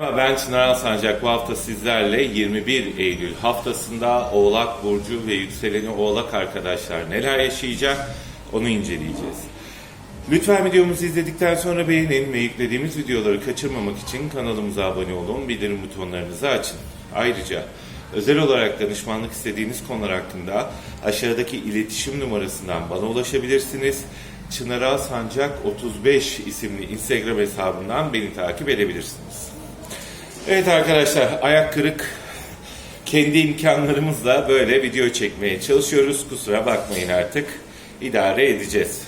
Merhaba, Ben Çınar Alsancak. Bu hafta sizlerle 21 Eylül haftasında Oğlak Burcu ve yükseleni Oğlak arkadaşlar neler yaşayacak onu inceleyeceğiz. Lütfen videomuzu izledikten sonra beğenin ve yüklediğimiz videoları kaçırmamak için kanalımıza abone olun, bildirim butonlarınızı açın. Ayrıca özel olarak danışmanlık istediğiniz konular hakkında aşağıdaki iletişim numarasından bana ulaşabilirsiniz. Çınar Alsancak 35 isimli Instagram hesabından beni takip edebilirsiniz. Evet arkadaşlar ayak kırık kendi imkanlarımızla böyle video çekmeye çalışıyoruz. Kusura bakmayın artık idare edeceğiz.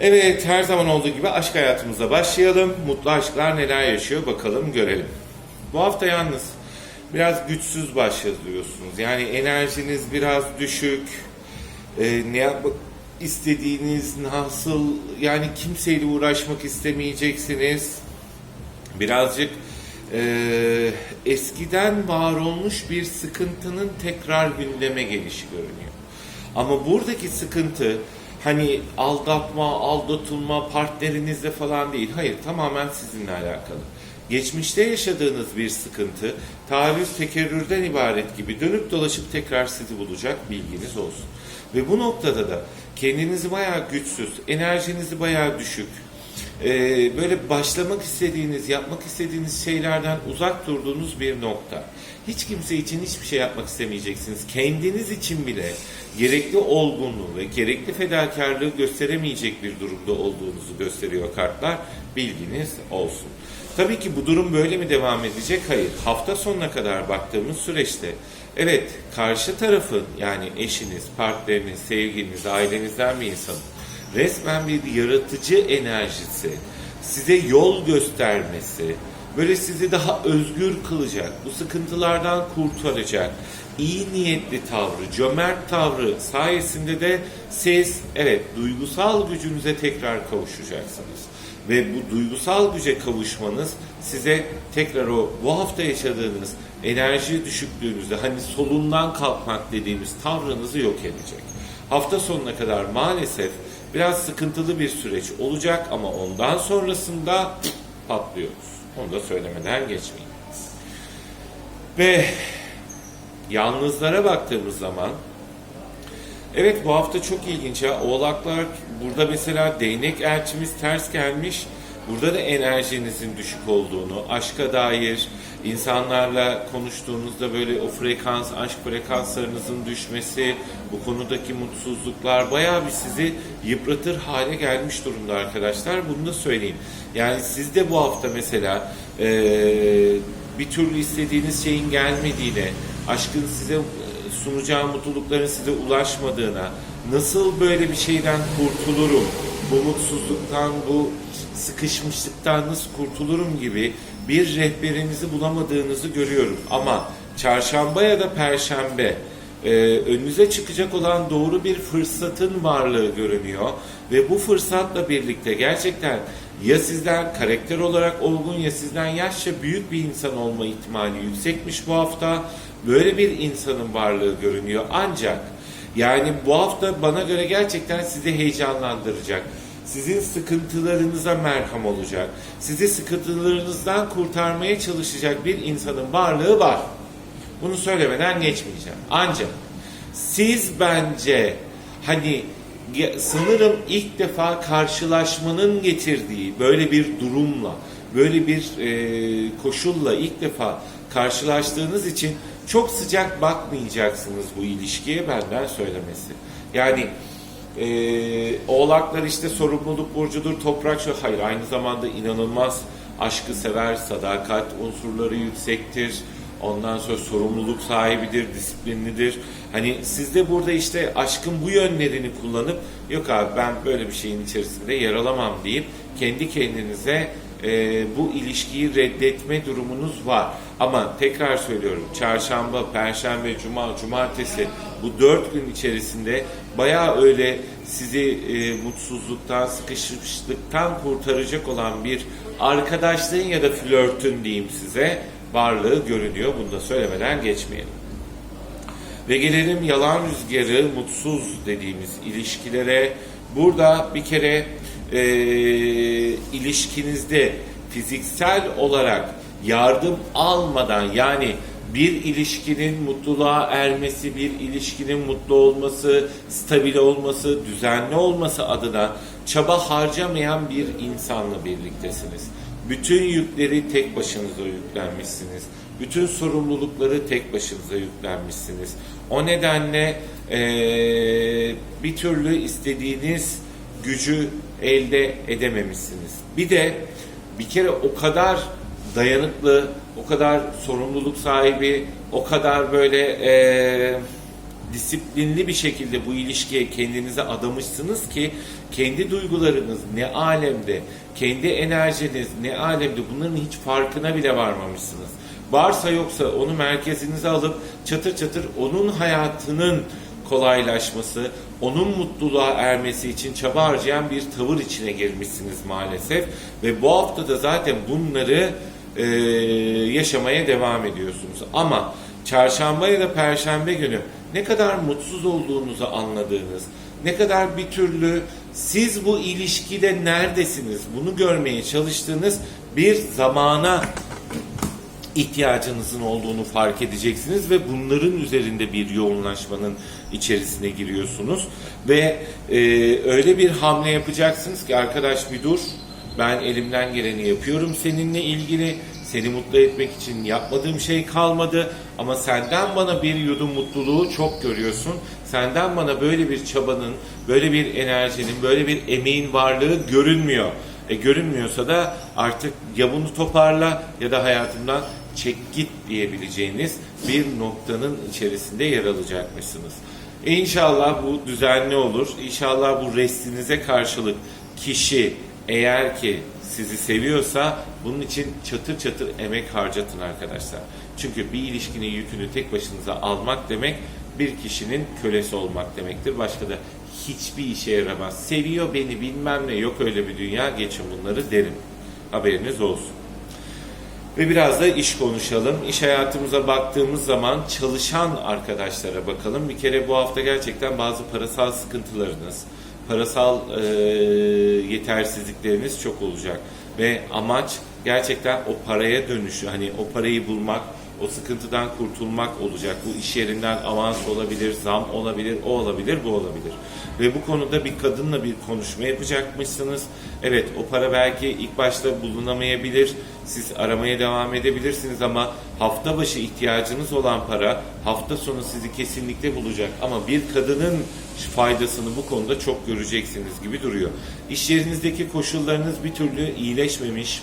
Evet her zaman olduğu gibi aşk hayatımıza başlayalım. Mutlu aşklar neler yaşıyor bakalım görelim. Bu hafta yalnız biraz güçsüz başlıyorsunuz. Yani enerjiniz biraz düşük. Ee, ne yapmak istediğiniz nasıl yani kimseyle uğraşmak istemeyeceksiniz birazcık e, eskiden var olmuş bir sıkıntının tekrar gündeme gelişi görünüyor. Ama buradaki sıkıntı hani aldatma, aldatılma partnerinizle falan değil. Hayır tamamen sizinle alakalı. Geçmişte yaşadığınız bir sıkıntı taarruz tekerrürden ibaret gibi dönüp dolaşıp tekrar sizi bulacak bilginiz olsun. Ve bu noktada da kendinizi bayağı güçsüz, enerjinizi bayağı düşük, ee, böyle başlamak istediğiniz, yapmak istediğiniz şeylerden uzak durduğunuz bir nokta. Hiç kimse için hiçbir şey yapmak istemeyeceksiniz. Kendiniz için bile gerekli olgunluğu ve gerekli fedakarlığı gösteremeyecek bir durumda olduğunuzu gösteriyor kartlar. Bilginiz olsun. Tabii ki bu durum böyle mi devam edecek? Hayır. Hafta sonuna kadar baktığımız süreçte evet karşı tarafın yani eşiniz, partneriniz, sevgiliniz, ailenizden bir insanın resmen bir yaratıcı enerjisi, size yol göstermesi, böyle sizi daha özgür kılacak, bu sıkıntılardan kurtaracak, iyi niyetli tavrı, cömert tavrı sayesinde de siz evet duygusal gücünüze tekrar kavuşacaksınız. Ve bu duygusal güce kavuşmanız size tekrar o bu hafta yaşadığınız enerji düşüklüğünüzde hani solundan kalkmak dediğimiz tavrınızı yok edecek. Hafta sonuna kadar maalesef biraz sıkıntılı bir süreç olacak ama ondan sonrasında patlıyoruz. Onu da söylemeden geçmeyin. Ve yalnızlara baktığımız zaman evet bu hafta çok ilginç ya. Oğlaklar burada mesela değnek elçimiz ters gelmiş. Burada da enerjinizin düşük olduğunu, aşka dair insanlarla konuştuğunuzda böyle o frekans, aşk frekanslarınızın düşmesi, bu konudaki mutsuzluklar bayağı bir sizi yıpratır hale gelmiş durumda arkadaşlar. Bunu da söyleyeyim. Yani siz de bu hafta mesela eee, bir türlü istediğiniz şeyin gelmediğine, aşkın size sunacağı mutlulukların size ulaşmadığına, nasıl böyle bir şeyden kurtulurum, bu mutsuzluktan, bu sıkışmışlıktan nasıl kurtulurum gibi bir rehberinizi bulamadığınızı görüyorum. Ama çarşamba ya da perşembe e, önünüze çıkacak olan doğru bir fırsatın varlığı görünüyor. Ve bu fırsatla birlikte gerçekten ya sizden karakter olarak olgun ya sizden yaşça büyük bir insan olma ihtimali yüksekmiş bu hafta. Böyle bir insanın varlığı görünüyor. Ancak yani bu hafta bana göre gerçekten sizi heyecanlandıracak. Sizin sıkıntılarınıza merham olacak. Sizi sıkıntılarınızdan kurtarmaya çalışacak bir insanın varlığı var. Bunu söylemeden geçmeyeceğim. Ancak siz bence hani sanırım ilk defa karşılaşmanın getirdiği böyle bir durumla, böyle bir e, koşulla ilk defa karşılaştığınız için çok sıcak bakmayacaksınız bu ilişkiye benden söylemesi. Yani e, oğlaklar işte sorumluluk burcudur, toprak şu. Hayır aynı zamanda inanılmaz aşkı sever, sadakat unsurları yüksektir. Ondan sonra sorumluluk sahibidir, disiplinlidir. Hani siz de burada işte aşkın bu yönlerini kullanıp yok abi ben böyle bir şeyin içerisinde yer alamam deyip kendi kendinize e, bu ilişkiyi reddetme durumunuz var. Ama tekrar söylüyorum çarşamba, perşembe, cuma, cumartesi bu dört gün içerisinde bayağı öyle sizi e, mutsuzluktan, sıkışmışlıktan kurtaracak olan bir arkadaşlığın ya da flörtün diyeyim size varlığı görünüyor. Bunu da söylemeden geçmeyelim. Ve gelelim yalan rüzgarı, mutsuz dediğimiz ilişkilere. Burada bir kere e, ilişkinizde fiziksel olarak yardım almadan yani bir ilişkinin mutluluğa ermesi, bir ilişkinin mutlu olması, stabil olması, düzenli olması adına çaba harcamayan bir insanla birliktesiniz. Bütün yükleri tek başınıza yüklenmişsiniz. Bütün sorumlulukları tek başınıza yüklenmişsiniz. O nedenle eee, bir türlü istediğiniz gücü elde edememişsiniz. Bir de bir kere o kadar dayanıklı, o kadar sorumluluk sahibi, o kadar böyle eee, disiplinli bir şekilde bu ilişkiye kendinize adamışsınız ki kendi duygularınız ne alemde, kendi enerjiniz ne alemde bunların hiç farkına bile varmamışsınız. Varsa yoksa onu merkezinize alıp çatır çatır onun hayatının kolaylaşması, onun mutluluğa ermesi için çaba harcayan bir tavır içine girmişsiniz maalesef. Ve bu hafta da zaten bunları e, yaşamaya devam ediyorsunuz. Ama çarşamba ya da perşembe günü ne kadar mutsuz olduğunuzu anladığınız, ne kadar bir türlü siz bu ilişkide neredesiniz bunu görmeye çalıştığınız bir zamana ihtiyacınızın olduğunu fark edeceksiniz ve bunların üzerinde bir yoğunlaşmanın içerisine giriyorsunuz ve e, öyle bir hamle yapacaksınız ki arkadaş bir dur ben elimden geleni yapıyorum seninle ilgili seni mutlu etmek için yapmadığım şey kalmadı ama senden bana bir yudum mutluluğu çok görüyorsun. Senden bana böyle bir çabanın, böyle bir enerjinin, böyle bir emeğin varlığı görünmüyor. E görünmüyorsa da artık ya bunu toparla ya da hayatımdan çek git diyebileceğiniz bir noktanın içerisinde yer alacakmışsınız. E inşallah bu düzenli olur. İnşallah bu restinize karşılık kişi eğer ki sizi seviyorsa bunun için çatır çatır emek harcatın arkadaşlar. Çünkü bir ilişkinin yükünü tek başınıza almak demek bir kişinin kölesi olmak demektir. Başka da hiçbir işe yaramaz. Seviyor beni bilmem ne yok öyle bir dünya geçin bunları derim. Haberiniz olsun. Ve biraz da iş konuşalım. İş hayatımıza baktığımız zaman çalışan arkadaşlara bakalım. Bir kere bu hafta gerçekten bazı parasal sıkıntılarınız, parasal e, yetersizlikleriniz çok olacak. Ve amaç gerçekten o paraya dönüşü, hani o parayı bulmak, o sıkıntıdan kurtulmak olacak. Bu iş yerinden avans olabilir, zam olabilir, o olabilir, bu olabilir. Ve bu konuda bir kadınla bir konuşma yapacakmışsınız. Evet o para belki ilk başta bulunamayabilir. Siz aramaya devam edebilirsiniz ama hafta başı ihtiyacınız olan para hafta sonu sizi kesinlikle bulacak. Ama bir kadının faydasını bu konuda çok göreceksiniz gibi duruyor. İş yerinizdeki koşullarınız bir türlü iyileşmemiş,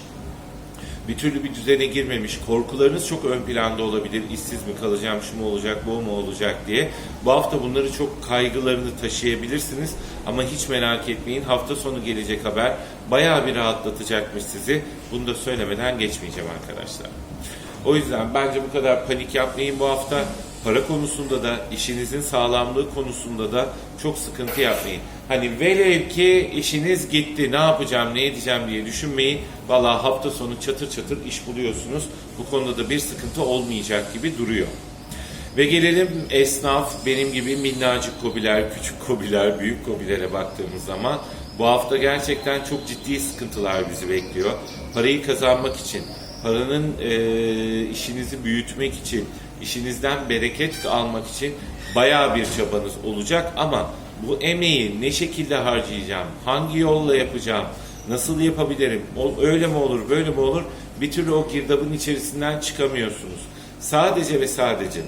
bir türlü bir düzene girmemiş, korkularınız çok ön planda olabilir. İşsiz mi kalacağım, şu mu olacak, bu mu olacak diye. Bu hafta bunları çok kaygılarını taşıyabilirsiniz. Ama hiç merak etmeyin. Hafta sonu gelecek haber bayağı bir rahatlatacakmış sizi. Bunu da söylemeden geçmeyeceğim arkadaşlar. O yüzden bence bu kadar panik yapmayın bu hafta. Para konusunda da, işinizin sağlamlığı konusunda da çok sıkıntı yapmayın. Hani velev ki işiniz gitti, ne yapacağım, ne edeceğim diye düşünmeyin. Valla hafta sonu çatır çatır iş buluyorsunuz. Bu konuda da bir sıkıntı olmayacak gibi duruyor. Ve gelelim esnaf, benim gibi minnacık kobiler, küçük kobiler, büyük kobilere baktığımız zaman bu hafta gerçekten çok ciddi sıkıntılar bizi bekliyor. Parayı kazanmak için, paranın e, işinizi büyütmek için, işinizden bereket almak için bayağı bir çabanız olacak ama bu emeği ne şekilde harcayacağım, hangi yolla yapacağım, nasıl yapabilirim, öyle mi olur, böyle mi olur bir türlü o girdabın içerisinden çıkamıyorsunuz. Sadece ve sadece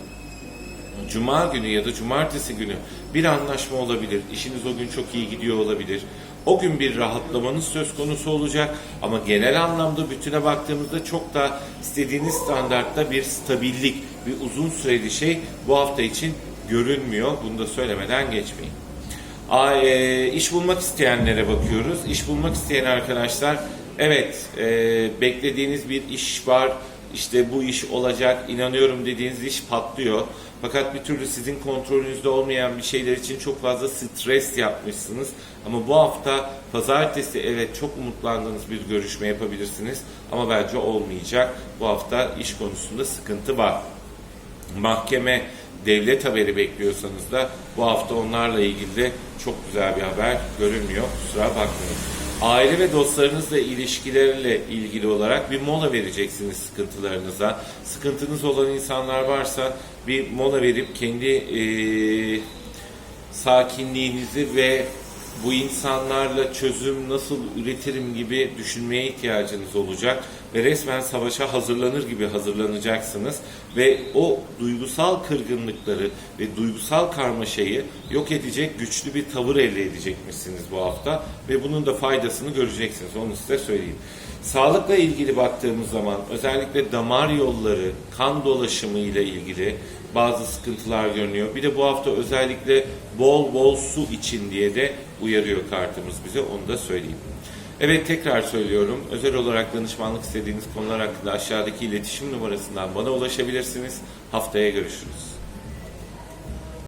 Cuma günü ya da cumartesi günü bir anlaşma olabilir. İşiniz o gün çok iyi gidiyor olabilir. O gün bir rahatlamanız söz konusu olacak ama genel anlamda bütüne baktığımızda çok da istediğiniz standartta bir stabillik, bir uzun süreli şey bu hafta için görünmüyor. Bunu da söylemeden geçmeyin. A, e, iş bulmak isteyenlere bakıyoruz. İş bulmak isteyen arkadaşlar, evet e, beklediğiniz bir iş var. İşte bu iş olacak, inanıyorum dediğiniz iş patlıyor. Fakat bir türlü sizin kontrolünüzde olmayan bir şeyler için çok fazla stres yapmışsınız. Ama bu hafta pazartesi evet çok umutlandığınız bir görüşme yapabilirsiniz. Ama bence olmayacak. Bu hafta iş konusunda sıkıntı var mahkeme, devlet haberi bekliyorsanız da bu hafta onlarla ilgili de çok güzel bir haber görünmüyor. Kusura bakmayın. Aile ve dostlarınızla ilişkilerle ilgili olarak bir mola vereceksiniz sıkıntılarınıza. Sıkıntınız olan insanlar varsa bir mola verip kendi eee, sakinliğinizi ve bu insanlarla çözüm nasıl üretirim gibi düşünmeye ihtiyacınız olacak ve resmen savaşa hazırlanır gibi hazırlanacaksınız ve o duygusal kırgınlıkları ve duygusal karmaşayı yok edecek güçlü bir tavır elde edecekmişsiniz bu hafta ve bunun da faydasını göreceksiniz onu size söyleyeyim. Sağlıkla ilgili baktığımız zaman özellikle damar yolları, kan dolaşımı ile ilgili bazı sıkıntılar görünüyor. Bir de bu hafta özellikle bol bol su için diye de uyarıyor kartımız bize onu da söyleyeyim. Evet tekrar söylüyorum. Özel olarak danışmanlık istediğiniz konular hakkında aşağıdaki iletişim numarasından bana ulaşabilirsiniz. Haftaya görüşürüz.